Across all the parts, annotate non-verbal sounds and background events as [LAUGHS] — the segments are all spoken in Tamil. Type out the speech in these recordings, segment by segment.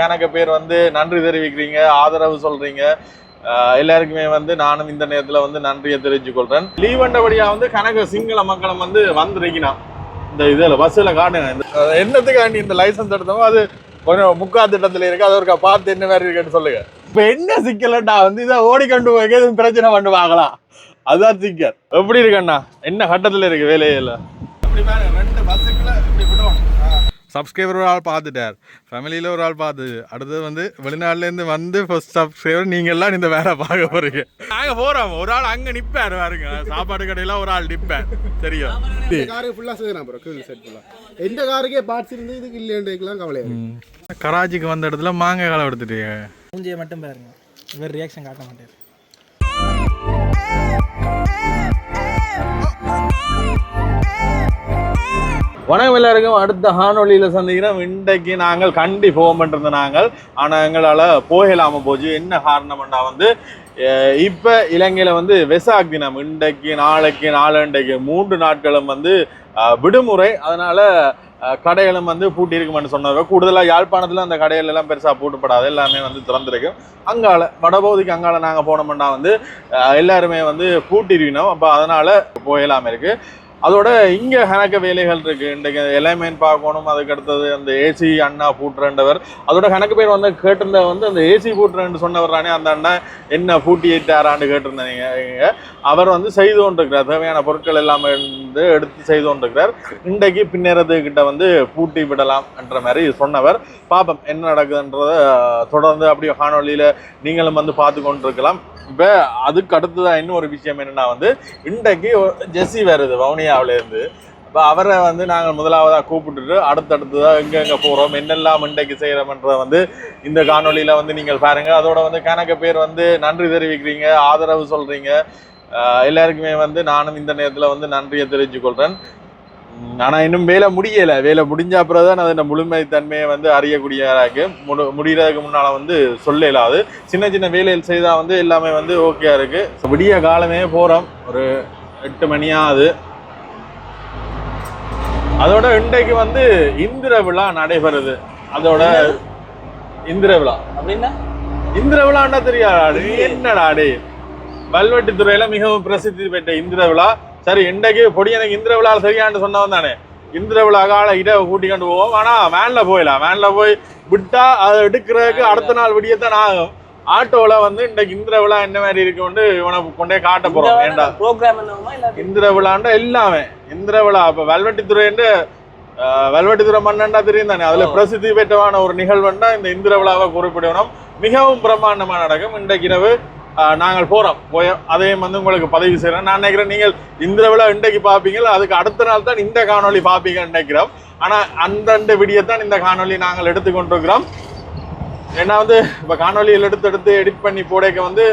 கணக்க பேர் வந்து நன்றி தெரிவிக்கிறீங்க ஆதரவு சொல்றீங்க. எல்லாருக்குமே வந்து நானும் இந்த நேரத்தில் வந்து நன்றியை தெரிவிச்சு கொள்றேன். லீவ் வந்தபடியா வந்து கணக்கு சிங்கள மக்களும் வந்து வந்திருக்கணும் இந்த இதில் பஸ்ஸில் காட்டுங்க. இந்த என்னத்துக்காண்டி இந்த லைசன்ஸ் எடுத்தோமோ அது கொஞ்சம் முக்கா திட்டத்தில் இருக்கு. அது ஒரு பார்த்து என்ன மாதிரி இருக்குன்னு சொல்லுங்க. இப்போ என்ன சிக்கலண்டா வந்து இதை ஓடிக்கொண்டு போய் எதுவும் பிரச்சனை பண்ணு வாங்கலாம் அதுதான் சிக்கல். எப்படி இருக்கண்ணா என்ன கட்டத்தில் இருக்கு வேலையில? அப்படி ரெண்டு பஸ்ஸுக்கு சப்ஸ்கிரைபர் ஒரு ஆள் பார்த்துட்டார் ஃபேமிலியில் ஒரு ஆள் பார்த்து அடுத்தது வந்து வெளிநாட்டிலேருந்து வந்து ஃபர்ஸ்ட் சப்ஸ்கிரைபர் நீங்கள் எல்லாம் இந்த வேலை பார்க்க போறீங்க நாங்கள் போகிறோம் ஒரு ஆள் அங்கே நிற்பார் பாருங்க சாப்பாடு கடையில் ஒரு ஆள் நிற்பார் சரியா இந்த காரு ஃபுல்லாக செய்யலாம் ப்ரோ கீழ் செட் ஃபுல்லாக எந்த காருக்கே பார்ட்ஸ் இருந்து இதுக்கு இல்லைன்றதுக்கெல்லாம் இருக்கு கராச்சிக்கு வந்த இடத்துல மாங்காய் காலம் எடுத்துட்டீங்க மூஞ்சியை மட்டும் பாருங்க இவர் ரியாக்ஷன் காட்ட மாட்டார் வணக்கம் எல்லாருக்கும். அடுத்த ஹானொலியில் சந்திக்கிறோம். இன்றைக்கு நாங்கள் கண்டி போக நாங்கள். ஆனால் எங்களால் போகலாமல் போச்சு. என்ன காரணம்னா வந்து இப்போ இலங்கையில் வந்து வெசாக் தினம். இன்றைக்கு நாளைக்கு நாளண்டைக்கு மூன்று நாட்களும் வந்து விடுமுறை. அதனால் கடைகளும் வந்து பூட்டி இருக்குமென்னு சொன்னாங்க கூடுதலாக யாழ்ப்பாணத்தில் அந்த கடைகள் எல்லாம் பெருசாக பூட்டப்படாது. எல்லாமே வந்து திறந்திருக்கும். அங்கால வடபகுதிக்கு அங்கால நாங்கள் போனோம்னா வந்து எல்லாருமே வந்து பூட்டிருக்கணும் அப்போ அதனால் போயலாமல் இருக்குது அதோட இங்க ஹனக்க வேலைகள் இருக்கு. இன்றைக்கு எலைமேன் பார்க்கணும் அதுக்கு அடுத்தது அந்த ஏசி அண்ணா பூட்டுறன்றவர். அதோட கணக்கு பேர் வந்து கேட்டிருந்த வந்து அந்த ஏசி பூட்டுறேன்னு சொன்னவர் தானே அந்த அண்ணா என்ன பூட்டி ஏറ്റാரான்னு கேட்டிருந்தீங்க அவர் வந்து செய்து கொண்டிருக்கிறார். தேவையான பொருட்கள் எல்லாமே வந்து எடுத்து செய்து கொண்டிருக்கிறார். இன்றைக்கு பின்னேறதுக்கிட்ட வந்து பூட்டி விடலாம் என்ற மாதிரி சொன்னவர். பாப்பம் என்ன நடக்குதுன்றத தொடர்ந்து அப்படியே காணொலியில நீங்களும் வந்து பார்த்து கொண்டிருக்கலாம். இப்போ அதுக்கு அடுத்ததான் இன்னும் ஒரு விஷயம் என்னன்னா வந்து இன்றைக்கு ஜெஸ்ஸி வருது வவுனியாவிலேருந்து. இப்போ அவரை வந்து நாங்கள் முதலாவதாக கூப்பிட்டுட்டு அடுத்தடுத்ததாக எங்கே எங்கே போகிறோம் என்னெல்லாம் இன்றைக்கு செய்கிறோம்ன்றதை வந்து இந்த காணொலியில் வந்து நீங்கள் பாருங்கள் அதோட வந்து கணக்க பேர் வந்து நன்றி தெரிவிக்கிறீங்க ஆதரவு சொல்கிறீங்க எல்லாருக்குமே வந்து நானும் இந்த நேரத்தில் வந்து நன்றியை தெரிவித்துக் கொள்கிறேன் ஆனால் இன்னும் வேலை முடியலை. வேலை முடிஞ்ச அப்புறம் தான் அதோட முழுமை தன்மையை வந்து அறியக்கூடியதாக இருக்கு முடி முடிகிறதுக்கு முன்னால் வந்து சொல்ல இயலாது சின்ன சின்ன வேலைகள் செய்தால் வந்து எல்லாமே வந்து ஓகேயா இருக்கு. விடிய காலமே போகிறோம் ஒரு எட்டு மணியாகுது அதோட இன்றைக்கு வந்து இந்திர விழா நடைபெறுது. அதோட இந்திர விழா. அப்படின்னா? இந்திர விழான்னா தெரியாதா? என்னடா டே வல்வெட்டித்துறையில மிகவும் பிரசித்தி பெற்ற இந்திர விழா. சரி இன்றைக்கு பொடி எனக்கு இந்திர விழா சரியான்னு சொன்னவன் தானே. இந்திர விழா கால இட கூட்டி கொண்டு போவோம். ஆனா வேன்ல போயிடலாம். வேன்ல போய் விட்டா அதை எடுக்கிறதுக்கு அடுத்த நாள் விடியத்தான் ஆகும். ஆட்டோல வந்து இன்றைக்கு இந்திர விழா என்ன மாதிரி இருக்குன்னு இவனை கொண்டே காட்ட போறோம். ஏண்டா? ப்ரோக்ராம் இந்திர விழாண்ட எல்லாமே. இந்திர விழா இப்ப வெல்வெட்டித்துறை மன்னன்டா தெரியும் தானே. அதுல பிரசித்தி பெற்றவான ஒரு நிகழ்வுன்னா இந்த இந்திர விழாவை குறிப்பிடணும். மிகவும் பிரம்மாண்டமா நடக்கும். இன்றைக்கு இரவு நாங்கள் போகிறோம் போய் அதையும் வந்து உங்களுக்கு பதிவு செய்கிறோம் நான் நினைக்கிறேன் நீங்கள் இந்த விழா இன்றைக்கு பார்ப்பீங்க அதுக்கு அடுத்த நாள் தான் இந்த காணொலி பார்ப்பீங்கன்னு நினைக்கிறோம். ஆனால் அந்தந்த விடியத்தான் இந்த காணொலி நாங்கள் எடுத்துக்கொண்டிருக்கிறோம். ஏன்னா வந்து இப்போ காணொலியில் எடுத்து எடுத்து எடிட் பண்ணி போடைக்க வந்து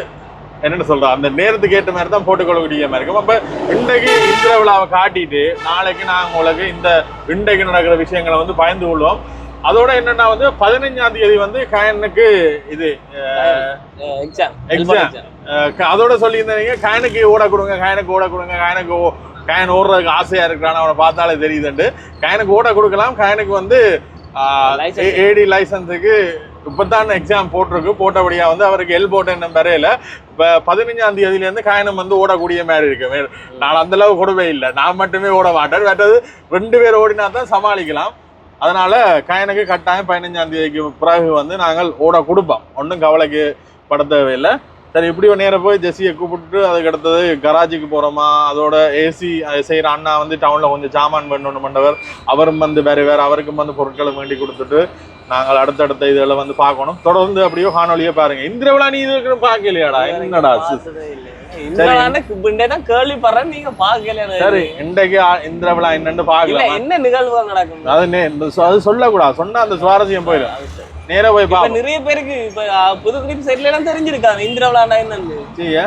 என்னென்னு சொல்கிறோம் அந்த நேரத்துக்கு ஏற்ற மாதிரி தான் போட்டுக்கொள்ளக்கூடிய மாதிரி இருக்கும். அப்போ இன்றைக்கு இந்த விழாவை காட்டிட்டு நாளைக்கு நாங்கள் உங்களுக்கு இந்த இன்றைக்கு நடக்கிற விஷயங்களை வந்து பயந்து கொள்வோம். அதோட என்னன்னா வந்து பதினஞ்சாம் தேதி வந்து கயனுக்கு இது எக்ஸாம் எக்ஸாம் அதோட சொல்லியிருந்தீங்க கயனுக்கு ஓட கொடுங்க கயனுக்கு ஓட கொடுங்க கயனுக்கு கயன் ஓடுறதுக்கு ஆசையா இருக்கிறான்னு அவனை பார்த்தாலே தெரியுதுண்டு. கயனுக்கு ஓட கொடுக்கலாம் கயனுக்கு வந்து. ஏடி லைசன்ஸுக்கு இப்பதான் எக்ஸாம் போட்டிருக்கு. போட்டபடியா வந்து அவருக்கு எல் போட்ட என்ன வரையில இப்ப பதினஞ்சாம் தேதியில இருந்து காயனம் வந்து ஓடக்கூடிய மாதிரி இருக்கு. நான் அந்த அளவு கூடவே இல்லை நான் மட்டுமே ஓட மாட்டேன். மற்றது ரெண்டு பேர் ஓடினா தான் சமாளிக்கலாம். அதனால கயனுக்கு கட்டாயம் பதினஞ்சாம் தேதிக்கு பிறகு வந்து நாங்கள் ஓட கொடுப்போம் ஒன்றும் கவலைக்கு படுத்தவே இல்லை. சரி இப்படி ஒரு நேரம் போய் ஜெஸ்ஸியை கூப்பிட்டு அதுக்கு அடுத்தது கராஜிக்கு போகிறோமா அதோட ஏசி செய்கிற அண்ணா வந்து டவுனில் கொஞ்சம் சாமான் பண்ணணும் பண்ணவர் அவரும் வந்து வேறு வேறு அவருக்கும் வந்து பொருட்களை வேண்டி கொடுத்துட்டு நாங்கள் அடுத்தடுத்த இதில் வந்து பார்க்கணும். தொடர்ந்து அப்படியே காணொலியே பாருங்க. இந்திர விழா நீ இது பார்க்கலையாடா? என்னடா கேள்விப்படுறேன் நீங்க பாக்கல சரி இன்றைக்கு ஆ- இந்திர விழா என்னன்னு பார்க்கலாம்? என்ன நிகழ்வுகள் நடக்கும் அது சொல்லக்கூடாது. சொன்னா அந்த சுவாரஸ்யம் போயிடும். நேரா போய் பார்ப்போம் நிறைய பேருக்கு இப்ப ஆ, புதுக்குடி சைட்ல எல்லாம் தெரிஞ்சிருக்காங்க இந்திர விழாண்டா என்னன்னு. சரியா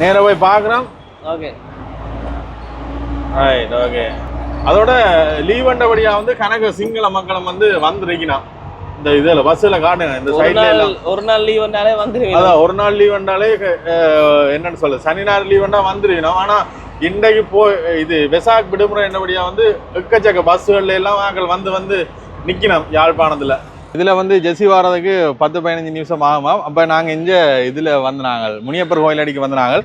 நேரா போய் பார்க்குறோம் ஓகே. ரைட் ஓகே அதோட லீவ் வந்தபடியா வந்து கணக்கு சிங்கள மக்களும் வந்து வந்திருக்கணும். இந்த இதுல பஸ்ல காட்டுங்க இந்த சைட்ல எல்லாம். ஒரு நாள் லீவ் வந்தாலே வந்துருவீங்க அதான் ஒரு நாள் லீவ் வந்தாலே என்னன்னு சொல்ல. சனி ஞாயிறு லீவ் வந்தா வந்துருக்கணும். ஆனா இன்றைக்கு போ இது வெசாக் விடுமுறை என்னபடியா வந்து எக்கச்சக்க பஸ்ஸுகள்ல எல்லாம் ஆட்கள் வந்து வந்து நிக்கணும் யாழ்ப்பாணத்துல. இதில் வந்து ஜெஸ்ஸி வாரதுக்கு பத்து பதினஞ்சு நிமிஷம் ஆகுமா? அப்போ நாங்கள் இங்கே இதில் வந்து நாங்கள் முனியப்பர் கோயில் அடிக்க வந்து நாங்கள்.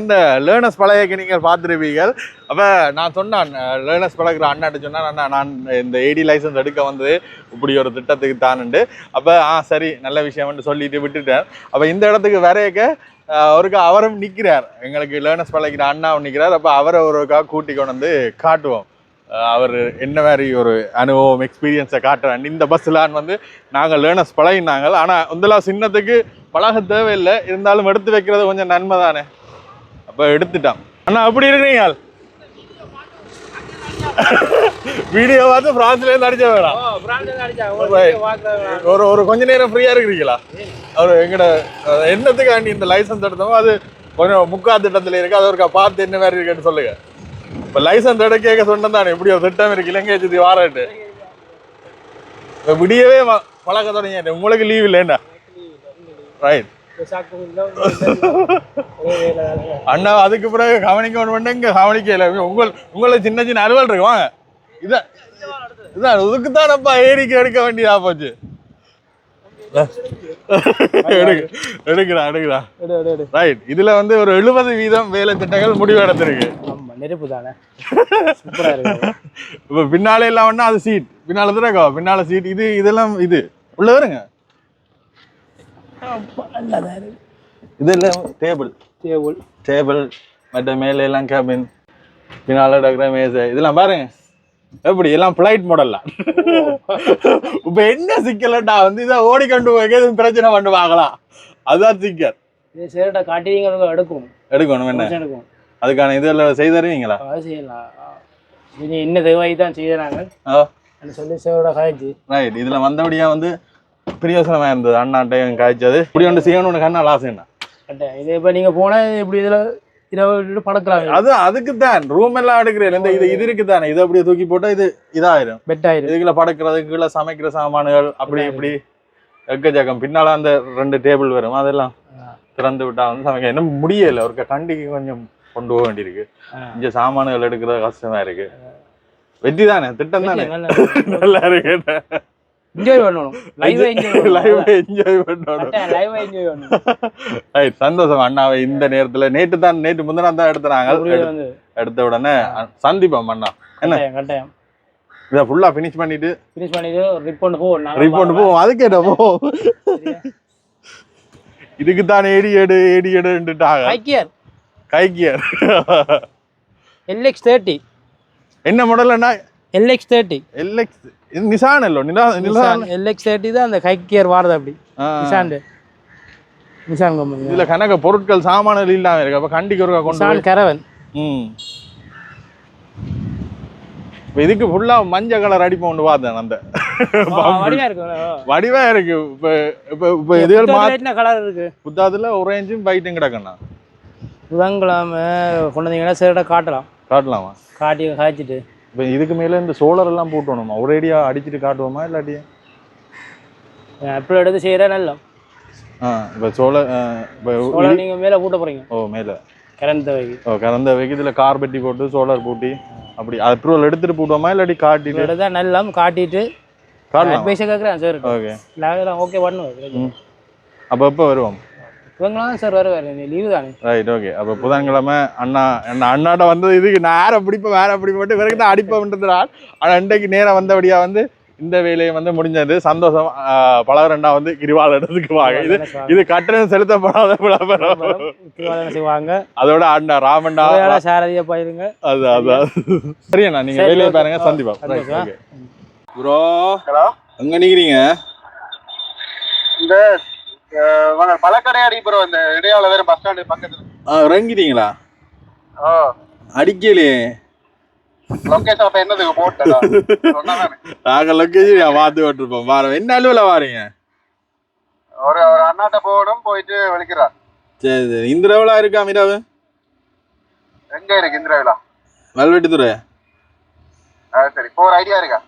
அந்த லேர்னர்ஸ் பழகைக்கு நீங்கள் பார்த்துருப்பீர்கள். அப்போ நான் சொன்னான் லேர்னர்ஸ் பழகிற அண்ணாட்ட சொன்னால் அண்ணா நான் இந்த ஏடி லைசன்ஸ் எடுக்க வந்து இப்படி ஒரு திட்டத்துக்கு தானுண்டு அப்போ ஆ சரி நல்ல விஷயம்னு சொல்லிட்டு விட்டுட்டேன். அப்போ இந்த இடத்துக்கு வரையக்க அவருக்கு அவரும் நிற்கிறார் எங்களுக்கு லேர்னஸ் பழகிற அண்ணாவும் நிற்கிறார் அப்போ அவரை ஒருக்கா கூட்டி கொண்டு வந்து காட்டுவோம். அவர் என்ன மாதிரி ஒரு அனுபவம் எக்ஸ்பீரியன்ஸை காட்டுறாங்க இந்த பஸ்ஸில் வந்து நாங்கள் லேர்னர்ஸ் பழகினாங்க. ஆனால் இதெல்லாம் சின்னத்துக்கு பழக தேவையில்லை. இருந்தாலும் எடுத்து வைக்கிறது கொஞ்சம் நன்மை தானே? அப்போ எடுத்துட்டான். அண்ணா அப்படி இருக்கிறீங்க வீடியோ பார்த்து பிரான்ஸ்லேருந்து அடிச்ச வேணாம் ஒரு ஒரு கொஞ்ச நேரம் ஃப்ரீயாக இருக்கிறீங்களா? அவர் எங்கட என்னத்துக்காண்டி இந்த லைசன்ஸ் எடுத்தோமோ அது கொஞ்சம் முக்கா திட்டத்தில் இருக்கு. அதை ஒரு பார்த்து என்ன மாதிரி இருக்குன்னு சொல்லுங்க. இப்போ லைசன்ஸ் எடுக்க கேட்க சொன்னேன் தானே இப்படி ஒரு திட்டம் இருக்கு இலங்கை சுற்றி வாரட்டு இப்போ விடியவே பழக்க தொடங்கிட்டு உங்களுக்கு லீவ் இல்லைண்ணா ரைட் அண்ணா அதுக்கு பிறகு கவனிக்க ஒன்று இங்க கவனிக்கல உங்கள் உங்களை சின்ன சின்ன அலுவல் இருக்கு வாங்க. இதான் இதான் இதுக்கு தானப்பா ஏரிக்கு எடுக்க வேண்டியதா போச்சு. எடுக்கு எடுக்கிறா எடுக்கிறா ரைட் இதுல வந்து ஒரு எழுபது வீதம் வேலை திட்டங்கள் முடிவு எடுத்திருக்கு ஆமாம் நெருப்பு தானே? [LAUGHS] சூப்பராக இருக்கு. இப்ப பின்னாலே எல்லாம் வேணா அது சீட் பின்னால தானே பின்னால சீட் இது இதெல்லாம் இது. உள்ள வருங்க. இதெல்லாம் டேபிள் டேபிள் டேபிள் மற்ற மேலே எல்லாம் கேபின் பின்னால இருக்கிற மேசை. இதெல்லாம் பாருங்க. எப்படி? எல்லாம் ஃப்ளைட் மாடல்லாம் [LAUGHS] இப்ப என்ன சிக்கலட்டா வந்து இதை ஓடிக்கொண்டு போய் எதுவும் பிரச்சனை பண்ணு பார்க்கலாம். அதுதான் சிக்கல். இது சேரட்டை காட்டினீங்க எடுக்கும். எடுக்கணும் என்ன? எடுக்கும். அதுக்கான இதெல்லாம் செய்து தருவீங்களா? செய்யலாம். இது என்ன தேவாய் தான் செய்யறாங்க. ஆ. சொல்லி சேரோட காய்ச்சி. ரைட் இதுல வந்தபடியா வந்து பிரயோசனமா இருந்தது. அண்ணாட்டையும் காய்ச்சது. இப்படி ஒன்று செய்யணும்னு கண்ணால் ஆசை என்ன? இது இப்போ நீங்கள் போனால் இப்படி இதில் இதில் அது அதுக்கு தான் ரூம் எல்லாம் எடுக்கிறேன் இந்த இது இது இருக்கு தானே இது அப்படியே தூக்கி போட்டா இது இதாயிரும். பெட் ஆயிரும் இதுக்குள்ள படுக்கிறது கீழே சமைக்கிற சாமான்கள் அப்படி இப்படி எக்கச்சக்கம். பின்னால அந்த ரெண்டு டேபிள் வரும். அதெல்லாம் திறந்து விட்டா வந்து சமைக்க. இன்னும் முடியல. ஒரு கண்டிக்கு கொஞ்சம் கொண்டு போக வேண்டியிருக்கு. இங்க சாமான்கள் எடுக்கிறது கஷ்டமா இருக்கு. வெற்றி தானே? திட்டம் தானே? நல்ல இருக்கு என்ஜாய் பண்ணணும். லைவ் என்ஜாய் லைவ் என்ஜாய் பண்ணணும். லைவ் என்ஜாய் பண்ணணும். ரைட் சந்தோஷம் அண்ணாவை இந்த நேரத்துல. நேற்று தான் நேற்று முந்தினா தான் எடுத்துறாங்க எடுத்த உடனே சந்திப்போம் அண்ணா. என்ன? கட்டாயம் இதை ஃபுல்லா ஃபினிஷ் பண்ணிட்டு ஃபினிஷ் பண்ணிட்டு ரிப்போர்ட் போ ரிப்போர்ட் போவோம். அதுக்கு என்ன போ? இதுக்கு தான் ஏடி எடு ஏடி எடுட்டாங்க ஐக்கியர் கைக்கியர் எல்எக்ஸ் தேர்ட்டி என்ன மாடல்னா எல்எக்ஸ் தேர்ட்டி எல்எக்ஸ் நிசான் இல்லோ நிலா நிசான் எல்எக்ஸ் தேர்ட்டி தான் அந்த கைக்கியர் வாரது அப்படி. நிசான் நிசான் கம்பெனி இதுல கணக்க பொருட்கள் சாமான்கள் இல்லாம இருக்கு. அப்ப கண்டிக்கு ஒருக்கா கொண்டு கரவன் ம். இதுக்கு ஃபுல்லா மஞ்சள் கலர் அடிப்போம் ஒன்று பார்த்தேன் அந்த. வடிவா இருக்கு இப்ப இப்ப இப்ப என்ன கலர் இருக்கு? புத்தாதுல ஒரேஞ்சும் ஒயிட்டும் கிடக்கண்ணா. புதன்கிழமை கொண்டு வந்தீங்கன்னா சரிடா காட்டலாம். காட்டலாமா? காட்டி காய்ச்சிட்டு. இப்ப இதுக்கு மேல இந்த சோலார் எல்லாம் போட்டணுமா? ஒரேடியா அடிச்சிட்டு காட்டுவோமா இல்லாட்டி? எப்படி எடுத்து செய்யற நல்ல. ஆ இப்போ சோலார் இப்போ சோலார் நீங்க மேல கூட்ட போறீங்க. ஓ மேல. கரண்ட் தேவைக்கு ஓ கறந்த வைக்கு இதுல கார் பெட்டி போட்டு சோலார் பூட்டி அப்படி அப்ரூவல் எடுத்துட்டு போட்டோமா இல்லாட்டி காட்டிட்டு? எடுத்தா நல்லா காட்டிட்டு காட்டலாம்? அட்வைஸை கேட்குறேன் சார் ஓகே அதெல்லாம் ஓகே பண்ணுவேன் அப்போ எப்போ வருவோம்? இவங்களாம் சார் வருவார் லீவு தானே? ரைட் ஓகே அப்போ புதன்கிழமை அண்ணா என்ன அண்ணாட்ட வந்தது இதுக்கு நான் யாரை பிடிப்பேன் வேற பிடிப்பட்டு இவருக்கு தான் அடிப்பேன்ன்றதுனால ஆனால் இன்றைக்கு நேரம் வந்தபடியா வந்து இந்த வேலையை வந்து முடிஞ்சது. சந்தோஷம். பலவரண்டா வந்து கிரிவால் இடத்துக்கு வாங்க. இது இது கட்டணம் செலுத்தப்படாத செய்வாங்க? அதோட அண்ணா ராமண்டா வேலை சாரதியாக போயிருங்க. அது அதான் சரி அண்ணா நீங்க வேலையை. பாருங்க சந்திப்பா ப்ரோ எங்க நிக்கிறீங்க? இந்த பழக்கடையாடி ப்ரோ இந்த இடையால வேற பஸ் ஸ்டாண்டு பக்கத்துல. ஆ, இறங்கிட்டீங்களா? ஓ அடிக்கலையே லொகேஷன் அப்ப என்னதுக்கு போட்டா சொன்னாதானே. நாங்க லொக்கேஷன் பார்த்து விட்டுருப்போம். வாரம் என்ன அலுவல வாரீங்க? ஒரு ஒரு அண்ணாட்ட போகணும் போயிட்டு வலிக்கிறார் சரி சரி. இந்த ரவுலா இருக்கா மீராவு எங்க இருக்கு இந்திராவிலா? வல்வெட்டித்துறை. சரி. போற ஐடியா இருக்கா?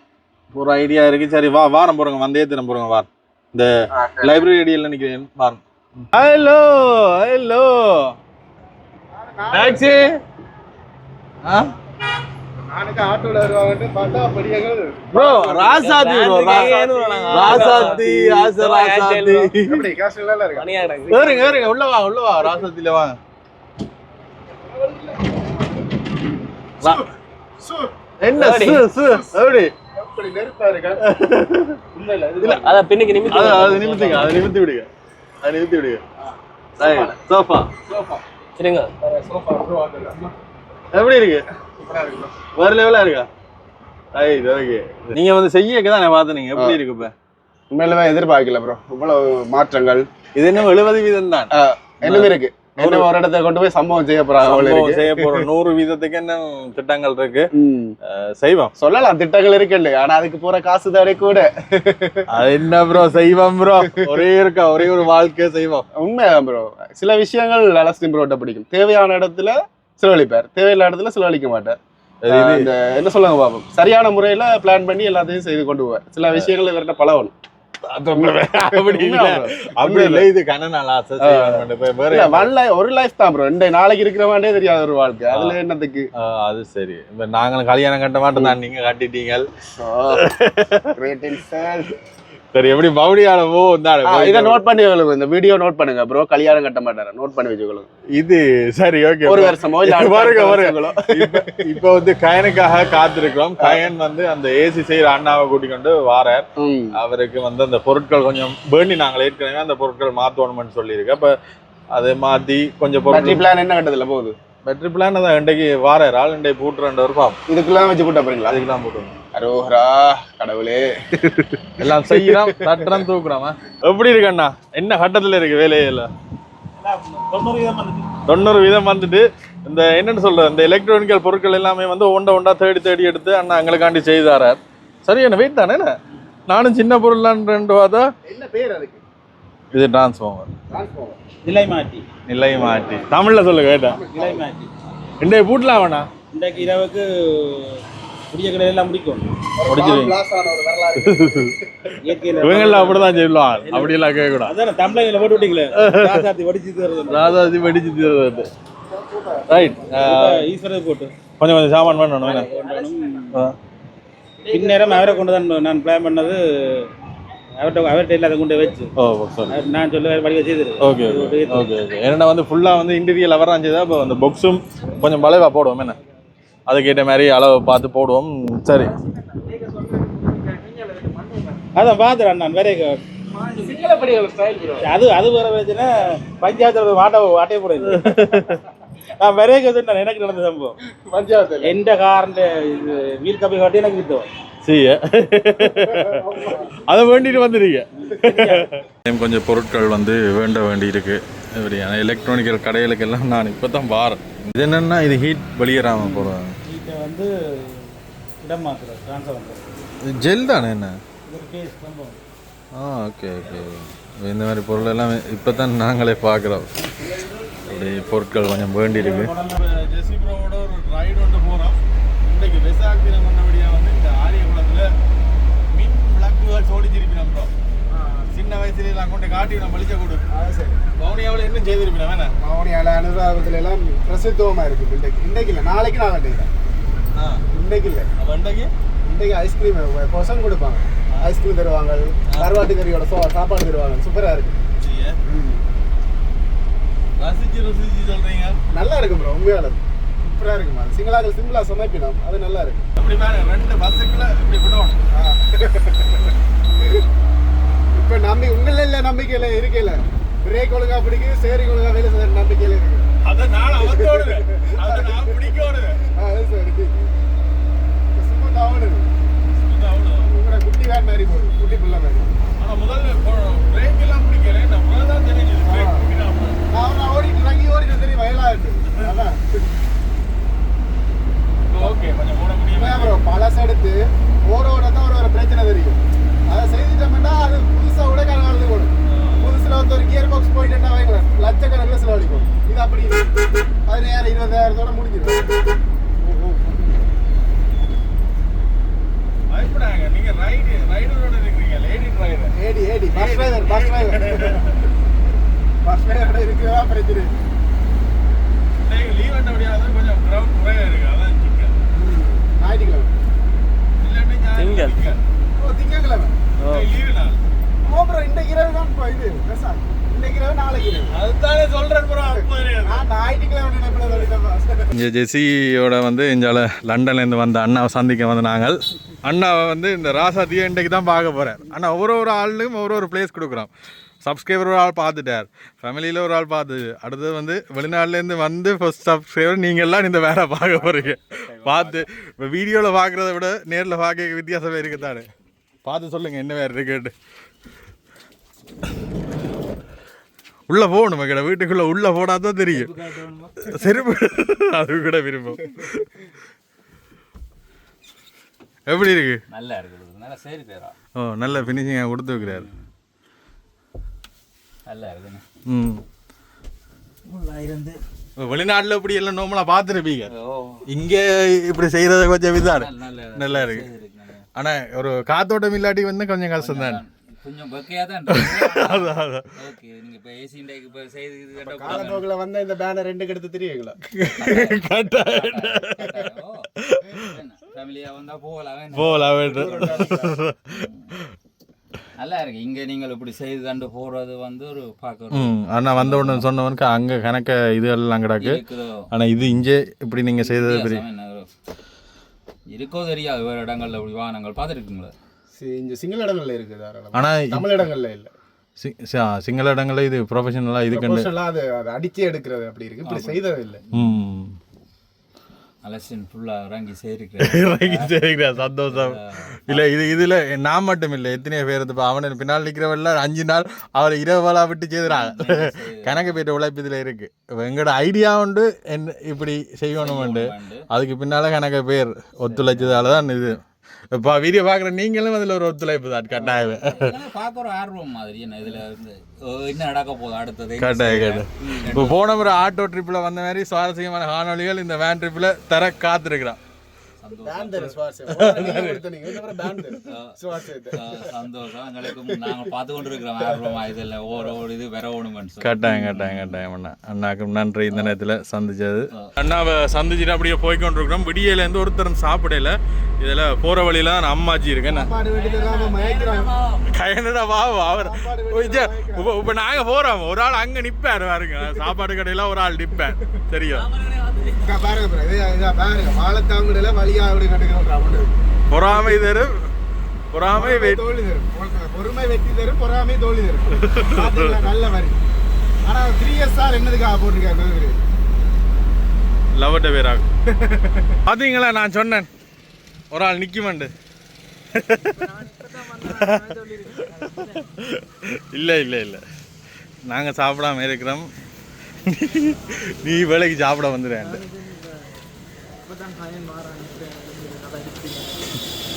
ஒரு ஐடியா இருக்கு. சரி வா வாரம் போறோங்க. வந்தே தினம் போறோங்க வாரம் இந்த. லைப்ரரி ஐடியில் நிக்கிறேன் வாரம் ஹலோ ஹலோ. டாக்ஸி ஆ? ப்ரோ ராசாத்தி ப்ரோ ஏறுங்க ஏறுங்க உள்ள வாங்க உள்ள வாங்க ராசாத்தில வாங்க ரா- என்ன சு எப்படி நெருப்பா இருக்கா உண்மையில இதுல அத பின்னுக்கு நிமித்தி அது அது நிமித்துங்க அது நிமித்தி விடுங்க. அது நிமித்தி விடுங்க. சோஃபா. சரிங்க சோஃபா ப்ரோ அது எப்படி இருக்கு? சூப்பரா இருக்கு வேற லெவலா இருக்கா? ரைட் ஓகே நீங்க வந்து செய்யக்க தான் பார்த்து நீங்க எப்படி இருக்கு இப்ப? உண்மையில எதிர்பார்க்கல ப்ரோ இவ்வளவு மாற்றங்கள். இது இன்னும் எழுபது வீதம் தான் என்னமே இருக்கு. என்ன ஒரு இடத்துல கொண்டு போய் சம்பவம் செய்ய போறாங்க செய்ய போறோம். நூறு வீதத்துக்கு என்ன திட்டங்கள் இருக்கு? செய்வோம். சொல்லலாம் திட்டங்கள் இருக்கு இல்லையா ஆனா அதுக்கு போற காசு தானே கூட. அது என்ன ப்ரோ செய்வோம் ப்ரோ ஒரே இருக்கா ஒரே ஒரு வாழ்க்கை செய்வோம். உண்மைதான் ப்ரோ சில விஷயங்கள் அலஸ்டின் ப்ரோட்ட பிடிக்கும். தேவையான இடத்துல செலவழிப்பார். தேவையில்லாத இடத்துல செலவழிக்க மாட்டார். என்ன சொல்லுங்க பாப்போம். சரியான முறையில பிளான் பண்ணி எல்லாத்தையும் செய்து கொண்டு போவார். சில விஷயங்கள் இவர்கிட்ட பழகணும். ஒரு லைஃப் தான் ப்ரோ நாளைக்கு இருக்கிறவாண்டே தெரியாத ஒரு வாழ்க்கை. அதுல என்னத்துக்கு? அது சரி. இப்ப நாங்களும் கல்யாணம் கட்ட மாட்டோம் தான் நீங்க கட்டிட்டீங்க. [LAUGHS] சரி எப்படி மறுபடியும் போ ஆ, இதை நோட் பண்ணி வச்சுக்கோங்க இந்த வீடியோ நோட் பண்ணுங்க ப்ரோ கல்யாணம் கட்ட மாட்டாரு. நோட் பண்ணி வச்சுக்கோங்க இது சரி ஓகே ஒரு வருஷமோ பாருங்க பாருங்க. இப்ப வந்து கயனுக்காக காத்திருக்கிறோம். கயன் வந்து அந்த ஏசி செய்யற அண்ணாவை கூட்டிக் கொண்டு வாரார். அவருக்கு வந்து அந்த பொருட்கள் கொஞ்சம் வேண்டி நாங்கள் ஏற்கனவே அந்த பொருட்கள் மாத்தணும்னு சொல்லியிருக்கேன் அப்ப அதை மாத்தி கொஞ்சம் பிளான் என்ன கட்டதுல போகுது? பேட்டரி பிளான் தான் இன்றைக்கு ஆள் இன்றைக்கு போட்டு ரெண்டு வருஷம் இதுக்குள்ள வச்சு போட்டா போறீங்களா? அதுக்கெல்லாம் போட்டுருவோம். அரோஹரா கடவுளே. [LAUGHS] எல்லாம் செய்யறோம் தட்டுறோம் தூக்குறோமா எப்படி இருக்கு அண்ணா? என்ன கட்டத்துல இருக்கு வேலையில தொண்ணூறு வீதம் வந்துட்டு இந்த என்னன்னு சொல்றது இந்த எலக்ட்ரானிக்கல் பொருட்கள் எல்லாமே வந்து ஒண்டா ஒண்டா தேடி தேடி எடுத்து அண்ணா எங்களுக்காண்டி செய்தாரார். சரி என்ன வெயிட் தானே என்ன? நானும் சின்ன பொருளான் ரெண்டு பார்த்தா என்ன பேர் அதுக்கு? இது டிரான்ஸ்ஃபார்மர் டிரான்ஸ்ஃபார்மர் நிலை மாற்றி நிலை மாற்றி தமிழ்ல சொல்ல கேட்டேன். நிலை மாற்றி இன்றைய பூட்டலாம் வேணா இன்றைக்கு இரவுக்கு புதிய கடையில் எல்லாம் முடிக்கும். முடிச்சிருவீங்க பிளாஸ் ஆன ஒரு வரலாறு இயற்கையில் இவங்கெல்லாம் அப்படிதான் சொல்லுவாங்க. அப்படியெல்லாம் கேட்கக்கூடாது. அதான் தமிழக போட்டு விட்டீங்களே? [LAUGHS] ராசாத்தி வடிச்சு தருது ராதாதி வெடிச்சு தீர்றது. ரைட் ஈஸ்வரர் போட்டு. கொஞ்சம் கொஞ்சம் சாமான்? ஆ. பின்னேரம் அவரை கொண்டு தான் நான் பிளான் பண்ணது. அவர்கிட்ட அவர்கிட்ட இல்லாத கொண்டு வச்சு. ஓ சரி நான் சொல்ல வடிவ செய்திரு ஓகே ஓகே ஓகே ஓகே. ஏன்னா வந்து ஃபுல்லாக வந்து இன்டீரியல் அவர் செய்தா இப்போ அந்த புக்ஸும் கொஞ்சம் வளைவாக போடுவோம் என்ன? அதுக்கேற்ற மாதிரி அளவு பார்த்து போடுவோம். சரி. அதான் பார்த்துறேன் நான் வேற அது அது வேற பிரச்சனை. பஞ்சாயத்துல வாட்ட வாட்டையே போடுது நான் வேற சொன்னேன் எனக்கு நடந்த சம்பவம். பஞ்சாயத்து எந்த காரண்ட இது வீல் கப்பி காட்டி எனக்கு வித்தோம். சீய அதை வேண்டிட்டு வந்துடுங்க கொஞ்சம் பொருட்கள் வந்து வேண்ட வேண்டி இருக்கு இப்படியான எலக்ட்ரானிக்கல் கடைகளுக்கெல்லாம் நான் இப்போ தான் வாரேன். இது என்னன்னா இது ஹீட் வெளியேறாம போகிறேன் இதை வந்து இடம் மாத்துறது ட்ரான்ஸ்ஃபர் பண்ணுறது ஜெல் தானே என்ன? ஆ ஓகே ஓகே இந்த மாதிரி பொருள் எல்லாம் இப்போ தான் நாங்களே பார்க்குறோம் அப்படி பொருட்கள் கொஞ்சம் வேண்டி இருக்கு ஜெசி ப்ரோவோட ஒரு ரைடு வந்து போகிறோம் இன்றைக்கு வெசாக் தினம் பண்ணபடியாக வந்து இந்த ஆரியகுளத்தில் மின் விளக்குகள் சோடிச்சிருப்பினோம் ப்ரோ சின்ன வயசுல எல்லாம் கொண்டு காட்டி நம்ம பளிச்ச கொடு பவுனியாவில் இன்னும் செய்திருப்பினோம் வேணா மௌனியால அனுராகத்துல எல்லாம் பிரசித்துவமா இருக்கு இன்றைக்கு இன்றைக்கு இல்ல. நாளைக்கு நான் ஆ. இன்றைக்கு இல்ல. அப்போ இன்றைக்கு? இன்றைக்கு ஐஸ்கிரீம் பொசம் கொடுப்பாங்க. ஐஸ்கிரீம் தருவாங்க. கருவாட்டு கறியோட சோ சாப்பாடு தருவாங்க. சூப்பரா இருக்கு. ரசிச்சு ருசிச்சு சொல்கிறீங்க நல்லா இருக்கு ப்ரோ உண்மையால. சூப்பரா இருக்குமா சிங்களாக சிம்பிளா சமைப்பினோம். அது நல்லா இருக்கு. அப்படி ரெண்டு பஸ்ஸுக்குள்ள இப்படி விடணும். [LAUGHS] இப்ப நம்பி உங்கள இல்ல நம்பிக்கையில இருக்கல பிரேக் ஒழுங்கா பிடிக்குது சேரி ஒழுங்கா வேலை செய்ய நம்பிக்கையில இருக்கு. அதை நான் அவத்தோடு அதை நான் பிடிக்கோடு ஆ, அது சரி சும்மா தவணுது உங்களோட குட்டி வேன் மாதிரி போகுது குட்டி பிள்ளை மாதிரி ஆனா முதல்ல பிரேக் எல்லாம் பிடிக்கல நான் முதல்ல தான் தெரிஞ்சது பிரேக் பிடிக்காம நான் நான் ஓடிட்டு இறங்கி ஓடிட்டு தெரியும் வயலா இருக்கு அதான் ஓகே கொஞ்சம் போட முடியும் உண்மையா bro, பழசு எடுத்து ஓட ஓட தான் ஒரு ஒரு பிரச்சனை தெரியும் அதை செய்துட்டோம்னா அது புதுசா விட கனவாளது ஓடும் புதுசுல வந்து ஒரு கியர் பாக்ஸ் போயிட்டு வைங்களேன் லட்சக்கணக்கில் செலவழிக்கும் இது அப்படி இல்லை. பதினாயிரம் இருபதாயிரத்தோட முடிஞ்சிடும் பயப்படாங்க நீங்க ரைடு ரைடரோட இருக்கீங்க லேடி டிரைவர் ஏடி ஏடி bus driver bus driver bus driver இருக்கிறதா பிரச்சனை லீவ் பண்ண முடியாத கொஞ்சம் கிரவுண்ட் குறையா இருக்கு அதான் சிக்கல் ஞாயிற்றுக்கிழமை திங்கள் ஓ திங்கட்கிழமை லீவு நாள் ஓ ப்ரோ இந்த இரவு தான் இப்போ இது பெருசாக இந்த இரவு நாளைக்கு இரவு அதுதானே சொல்றேன் ப்ரோ நான் ஞாயிற்றுக்கிழமை நினைப்பில் சொல்லிட்டேன் இங்கே ஜெஸியோட வந்து இங்கால லண்டன்லேருந்து வந்த அண்ணாவை சந்திக்க வந்த நாங்கள். அண்ணாவை வந்து இந்த ராசாத்தியை இன்றைக்கு தான் பார்க்க போகிறார் ஆனால் ஒவ்வொரு ஒரு ஆளுக்கும் ஒவ்வொரு ஒரு பிளேஸ் கொடுக்குறோம். சப்ஸ்கிரைபர் ஒரு ஆள் பார்த்துட்டார். ஃபேமிலியில் ஒரு ஆள் பார்த்து அடுத்தது வந்து வெளிநாட்டிலேருந்து வந்து ஃபஸ்ட் சப்ஸ்கிரைபர் நீங்கள்லாம் இந்த வேலை பார்க்க போகிறீங்க பார்த்து இப்போ வீடியோவில் பார்க்குறத விட நேரில் பார்க்க வித்தியாசமே இருக்குதானே. பார்த்து சொல்லுங்கள் என்ன வேறு இருக்குன்னு உள்ளே போகணும் கடை வீட்டுக்குள்ளே உள்ளே போனால் தான் தெரியும். செருப்பு அது கூட விரும்பும். எப்படி இருக்கு? நல்லா இருக்குது நல்லா சரி பேரா ஓ நல்ல ஃபினிஷிங்காக கொடுத்து வைக்கிறாரு. நல்லா இருக்குண்ணே ம். இருந்து. வெளிநாட்டில் இப்படி எல்லாம் நோமலாக பார்த்துருப்பீங்க. இங்கே இப்படி செய்கிறத கொஞ்சம் இதாரு நல்ல நல்லா இருக்கு. ஆனால் ஒரு காத்தோட்டம் இல்லாட்டி வந்து கொஞ்சம் கஷ்டம் தான் கொஞ்சம் பக்கையா தான் [LAUGHS] ஓகே நீங்க இப்ப ஏசி இண்டேக்கு இப்ப செய்து காலப்போக்கில் வந்த இந்த பேனர் ரெண்டுக்கு எடுத்து தெரியுங்களா? ஃபேமிலியா வந்தா போகலாம். போகலாம் வேண்டும் நல்லா இருக்கு. இங்க நீங்கள் இப்படி செய்து கண்டு போறது வந்து ஒரு பார்க்க ம் ஆனால் வந்த உடனே சொன்னவனுக்கு அங்கே கணக்க இது எல்லாம் கிடக்கு ஆனால் இது இங்கே இப்படி நீங்கள் செய்தது பெரிய இருக்கோ தெரியாது வேறு இடங்கள்ல இப்படி வாகனங்கள் பார்த்துருக்கீங்களா? இங்க சிங்கள இடங்கள்ல இருக்குது தாராளமா. ஆனால் தமிழ் இடங்கள்ல இல்ல. சிங்கள இடங்களில் இது ப்ரொஃபஷனலாக ப்ரொஃபஷனலாக அது அதை அடிச்சே எடுக்கிறது அப்படி இருக்கு. இப்படி செய்தது இல்லை. ம். அலசின் ஃபுல்லாக இறங்கி செய்திருக்கிறேன் [LAUGHS] இறங்கி சரிங்க சந்தோஷம். இல்லை இது இதில் நான் மட்டும் இல்லை எத்தனையோ பேர் இப்போ அவனை பின்னால் நிற்கிறவல்ல அஞ்சு நாள் அவரை இரவலாக விட்டு செய்துறாங்க கணக்கு பேட்ட உழைப்பு இதில் இருக்குது இப்போ எங்களோட ஐடியா உண்டு என்ன இப்படி செய்யணும்ண்டு. அதுக்கு பின்னால் கணக்கு பேர் ஒத்துழைச்சதால தான் இது. இப்போ வீடியோ பார்க்குற நீங்களும் அதில் ஒரு ஒத்துழைப்பு தான் கட்டாயம். பார்க்க ஒரு ஆர்வம் மாதிரி என்ன இதுல இருந்து என்ன நடக்க போகுது அடுத்தது? கட்டாயம் கட்டாயம். இப்போ போன முறை ஆட்டோ ட்ரிப்பில் வந்த மாதிரி சுவாரஸ்யமான காணொலிகள் இந்த வேன் ட்ரிப்பில் தர காத்திருக்கிறான். [LAUGHS] சந்தோஷம். எங்களுக்கும் நாங்கள் பார்த்து கொண்டு இருக்கிறோம் ஆர்வமா இதில் ஓர ஒரு இது வேற ஒன்று கட்டாயம் கட்டாயம் கட்டாயம் அண்ணா. அண்ணாக்கும் நன்றி இந்த நேரத்தில் சந்திச்சது. அண்ணாவை சந்திச்சுட்டு அப்படியே போய்க்கொண்டிருக்கிறோம். விடியலேருந்து ஒருத்தரும் சாப்பிடல. இதில் போகிற வழியில தான் அம்மாச்சி இருக்கேன் கையனடா வா அவர். இப்போ இப்போ நாங்கள் போகிறோம் ஒரு ஆள் அங்கே நிற்பார் பாருங்க. சாப்பாடு கடையில் ஒரு ஆள் நிற்பார் சரியா? பாருங்க bro, இது இதா பாருங்க. வாழைத்தாங்குடியில வழியா அப்படி கட்டுக்கிறாங்க பொறாமை தரும். பொறாமை வெ- தோல்வி தரும். பொறுமை வெற்றி தரும் பொறாமை தோல்வி தரும். பாத்தீங்களா? நல்ல வரி. ஆனா த்ரீ இயர்ஸ் சார் என்னதுக்காக போட்டிருக்காரு இவரு? லவட்ட பேராகும் பார்த்தீங்களா நான் சொன்னேன். ஒரு ஆள் நிற்குமண்டு இல்லை இல்லை இல்லை. நாங்கள் சாப்பிடாம இருக்கிறோம். நீ வேலைக்கு சாப்பிட வந்துடுறேன்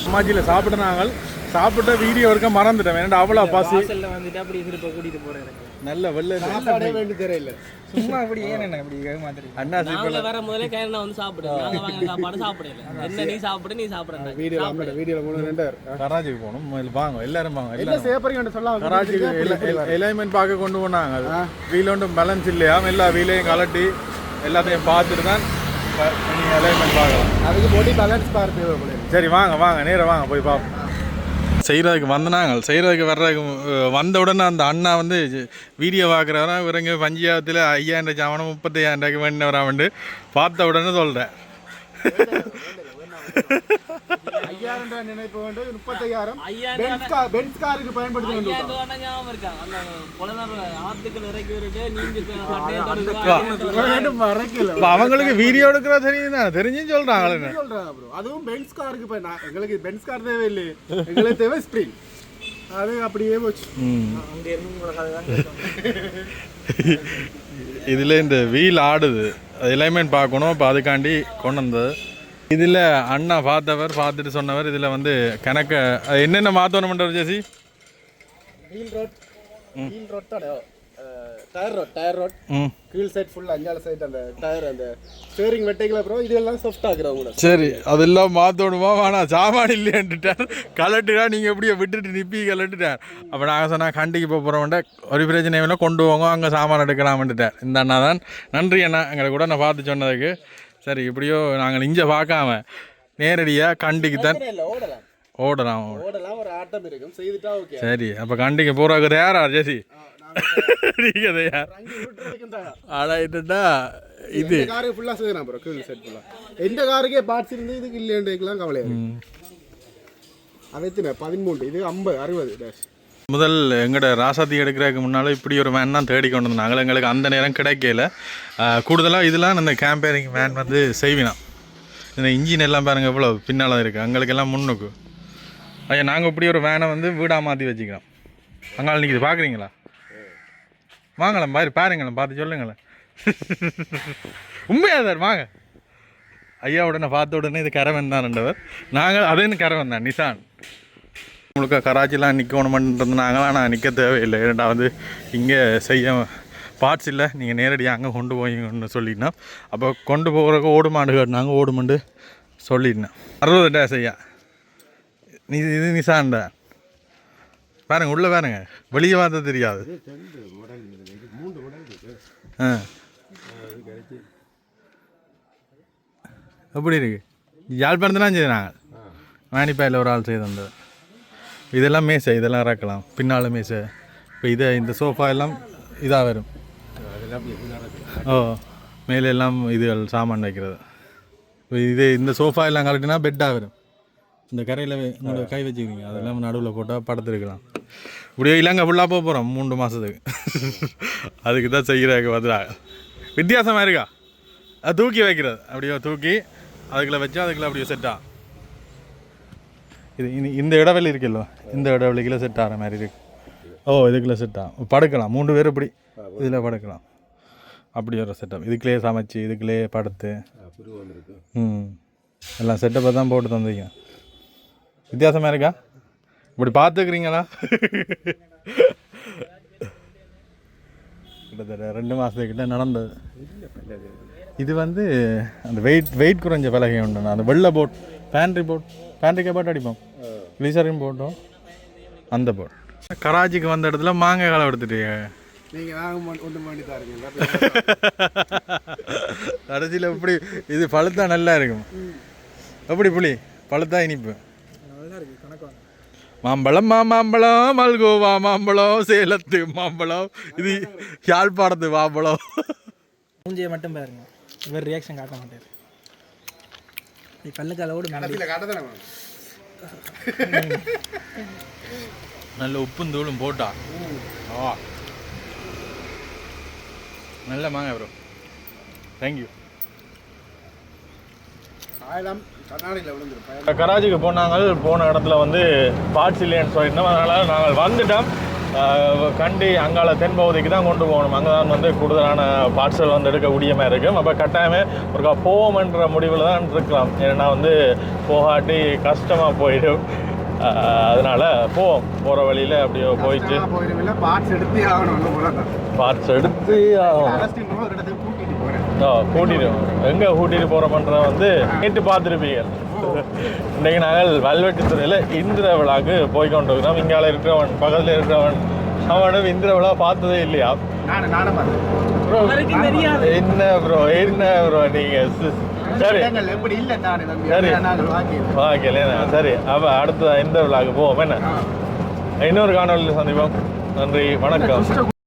அம்மாச்சியில் சாப்பிட்ட நாங்கள் சாப்பிட்ட வீடியோ இருக்க மறந்துட்டேன். ஏன்னா அவ்வளோ பசி? வாசல்ல வந்துட்டு அப்படி திருப்ப கூட்டிட்டு போறேன் எனக்கு. நல்ல வெள்ளை சாப்பாடே வேண்டி தெரியல. சும்மா அப்படி ஏன் என்ன இப்படி மாதிரி? அண்ணா நாங்க வர முதல்ல கேரளா வந்து சாப்பிடு நாங்க வாங்க சாப்பாடு சாப்பிடல. என்ன நீ சாப்பிடு நீ சாப்பிடுற வீடியோ நம்மளோட வீடியோல மூணு ரெண்டு போகணும். முதல்ல வாங்க எல்லாரும் வாங்க செய்ய போறீங்க சொல்லாம கராச்சிக்கு எலைமெண்ட் பார்க்க கொண்டு போனாங்க. அது வீல் ஒன்றும் பேலன்ஸ் இல்லையா? எல்லா வீலையும் கலட்டி எல்லாத்தையும் பார்த்துட்டு தான் நீங்கள் எலைமெண்ட் பார்க்கலாம். அதுக்கு பாடி பேலன்ஸ் பார் தேவைப்படுது சரி வாங்க வாங்க நேரா வாங்க போய் பார்ப்போம். செய்கிறதுக்கு வந்தனாங்க. செய்கிறதுக்கு வர்றதுக்கு வந்த உடனே அந்த அண்ணா வந்து வீடியோ பார்க்குறவரா இவருங்க பஞ்சாயத்தில் ஐயாயிரம் ரூபாய் முப்பத்தி ஐயாயிரம் ரூபாய்க்கு வேண்டிய வந்து பார்த்த உடனே சொல்கிறேன் ஐயாயிரம் ரூபாய் நினைப்பு வேண்டும். முப்பத்தையாயிரம். பென்ஸ் கார் பென்ஸ் காருக்கு பயன்படுத்தி இப்போ அவங்களுக்கு வீடியோ எடுக்கிற தெரியும் சொல்கிறாங்களே சொல்றாங்க ப்ரோ அதுவும் பென்ஸ் காருக்கு எங்களுக்கு பென்ஸ் கார் தேவை இல்லையே எங்களுக்கு தேவை ஸ்ப்ரிங் அது அப்படியே போச்சு. இதில் இந்த வீல் ஆடுது. எலைமெண்ட் பார்க்கணும். இப்போ அதுக்காண்டி கொண்டு வந்தது. இதில் அண்ணா பார்த்தவர் பார்த்துட்டு சொன்னவர் இதில் வந்து கணக்க என்னென்ன மாற்றணும்ன்றது ஜெசி? Wheel road wheel road tyre road tyre road கீழ் சைட் ஃபுல் அஞ்சால சைட் அந்த டயர் அந்த ஸ்டேரிங் வெட்டைகளை ப்ரோ இதெல்லாம் சாஃப்ட் ஆகுறவங்க சரி அதெல்லாம் மாற்றணுமா வேணாம் சாமான் இல்லைன்ட்டுட்டார் கலட்டுடா நீங்கள் எப்படியோ விட்டுட்டு நிப்பி கலட்டுட்டார். அப்போ நாங்கள் சொன்னால் கண்டிக்கு போக போகிறவன்ட்ட ஒரு பிரச்சனை இல்லை கொண்டு போங்க அங்கே சாமான் எடுக்கலாம்ன்ட்டுட்டார் இந்த அண்ணா தான் நன்றி அண்ணா எங்களை கூட நான் பார்த்து சொன்னதுக்கு. சரி இப்படியோ நாங்கள் இங்கே பார்க்காம நேரடியாக கண்டிக்கு தான் ஓடலாம். ஓடலாம். ஓட ஓடலாம் ஒரு ஆட்டம் இருக்கும். செய்துட்டா ஓகே சரி அப்போ கண்டிக்கு போகிறாக்கு யாரா ஜெசி? [LAUGHS] நீங்கள் யார்? ஆனால் என்னடா இது? இந்த காருக்கு ஃபுல்லாக செய்யலாம் ப்ரோ கீழ் செட் ஃபுல்லாக எந்த காருக்கே பார்ட்ஸ் இருந்து இதுக்கு இல்லைன்றதுக்கெல்லாம் கவலை எத்தனை? பதிமூணு இது ஐம்பது அறுபது டேஷ் முதல் எங்களோட ராசாத்தி எடுக்கிறதுக்கு முன்னால் இப்படி ஒரு வேன் தான் தேடி கொண்டு வந்தாங்க. எங்களுக்கு அந்த நேரம் கிடைக்கல. கூடுதலாக இதெல்லாம் இந்த கேம்பேரிங் வேன் வந்து செய்வினான். இந்த இன்ஜின் எல்லாம் பாருங்கள் எவ்வளோ பின்னால் இருக்குது எங்களுக்கெல்லாம் முன்னுக்கு. ஐயா நாங்கள் இப்படி ஒரு வேனை வந்து வீடாக மாற்றி வச்சுக்கிறோம். அங்கால நிற்கிது பார்க்குறீங்களா வாங்கலாம் பாரு பாருங்களேன் பார்த்து சொல்லுங்களேன். உண்மையா சார்? வாங்க. ஐயா உடனே பார்த்த உடனே இது கரவன் தான்ன்றவர் நாங்கள் அதே கரவன் தான் நிசான் முழுக்க கராச்சிலாம் நிற்கணுமென்றது நாங்களாம் நான் நிற்க தேவையில்லை. வந்து இங்கே செய்ய பார்ட்ஸ் இல்லை. நீங்கள் நேரடியாக அங்கே கொண்டு போய்ங்கன்னு சொல்லிட்டோம் அப்போ கொண்டு போகிறக்கு ஓடு மாடு கட்டினாங்க ஓடு மாடு சொல்லிட்டேன் அறுபது டேஸ் ஐயா நீ இது நிசான்டா? பாருங்க உள்ளே பாருங்க. வெளியே பார்த்தா தெரியாது. ஆ. எப்படி இருக்கு? யாழ்ப்பாணத்துலாம் செய்து நாங்கள் வாணிப்பாயில் ஒரு ஆள் செய்து வந்தது இதெல்லாம் மேசை இதெல்லாம் இறக்கலாம். பின்னால் மேசை. இப்போ இதை இந்த சோஃபா எல்லாம் இதாக வரும். ஓ மேலே எல்லாம் இதுகள் சாமான் வைக்கிறது. இப்போ இது இந்த சோஃபா எல்லாம் கலட்டினா பெட்டாக வரும். இந்த கரையில் உங்களோட கை வச்சுக்கிறீங்க. அதெல்லாம் நடுவில் போட்டால் படுத்துருக்கலாம் இப்படியே இலங்கை ஃபுல்லாக போக போகிறோம் மூன்று மாதத்துக்கு அதுக்கு தான் செய்கிறாங்க பதிலாக வித்தியாசமாக இருக்கா? அது தூக்கி வைக்கிறது. அப்படியே தூக்கி அதுக்குள்ளே வச்சா அதுக்குள்ள அப்படியே செட்டாக இது இனி- இந்த இடைவெளி இருக்குல்ல? இந்த இடவெளிக்குள்ளே செட் ஆகிற மாதிரி இருக்கு. ஓ இதுக்குள்ளே செட் ஆகும் படுக்கலாம். மூணு பேர் இப்படி. இதில் படுக்கலாம். அப்படி ஒரு செட்டப் இதுக்குள்ளே சமைச்சு இதுக்குள்ளே படுத்து. ம். எல்லாம் செட்டப்பை தான் போட்டு தந்தீங்க. வித்தியாசமாக இருக்கா? இப்படி பார்த்துக்கிறீங்களா? கிட்டத்தட்ட ரெண்டு மாதத்துக்கிட்ட நடந்தது. இது வந்து அந்த வெயிட் வெயிட் குறைஞ்ச பலகை உண்டு. அந்த வெள்ளை போட் பேண்ட்ரி போட் பேண்ட்ரிக்கே போட்டு அடிப்போம். கிளிசரின் போட்டோம். அந்த போட். கராச்சிக்கு வந்த இடத்துல மாங்காய் காலம் எடுத்துட்டு நீங்கள் நாங்கள் ஒன்று பண்ணி தாருங்க. [LAUGHS] கடைசியில் இப்படி இது பழுத்தா நல்லா இருக்கும். எப்படி புளி பழுத்தா இனிப்பு. மாம்பழம் மாம்பழம் மல்கோவா மாம்பழம் சேலத்து மாம்பழம் இது யாழ்ப்பாணத்து மாம்பழம். மூஞ்சியை மட்டும் பாருங்க. இவர் ரியாக்ஷன் காட்ட மாட்டார். நீ கடை தானே நல்ல உப்பும் தூளும் போட்டா. ஆ. நல்ல மாங்க ப்ரோ தேங்க்யூ ஆயிரம் கராச்சிக்கு போனாங்க போன இடத்துல வந்து பார்ட்ஸ் இல்லைன்னு சொல்லிட்டோம் அதனால் நாங்கள் வந்துட்டோம். கண்டி அங்கால தென்பகுதிக்கு தான் கொண்டு போகணும். அங்கே தான் வந்து கூடுதலான பார்ட்ஸல் வந்து எடுக்கக்கூடிய மாதிரி இருக்கும். அப்போ கட்டாயமே ஒரு போவோம்ன்ற முடிவில் தான் இருக்கலாம். ஏன்னா வந்து போகாட்டி கஷ்டமாக போயிடும். அதனால போவோம். போகிற வழியில் அப்படியே போயிட்டு. பார்ட்ஸ் எடுத்தே ஆகணும் பார்ட்ஸ் எடுத்து. கூட்டிட்டு எங்கே கூட்டிட்டு போகிறோம்ன்ற வந்து நேற்று பார்த்துருப்பீங்க. இன்னைக்கு நாங்கள் வல்வெட்டித்துறையில் இந்திர விழாக்கு போய் கொண்டிருக்கிறோம். இங்கால இருக்கிறவன் பக்கத்தில் இருக்கிறவன் அவனும் இந்திர விழா பார்த்ததே இல்லையா? என்ன ப்ரோ என்ன ப்ரோ நீங்கள் சரி. சரி. ஓகே சரி. அப்போ அடுத்த இந்த விழாக்கு போவோம். என்ன? இன்னொரு காணொலியில் சந்திப்போம். நன்றி. வணக்கம்.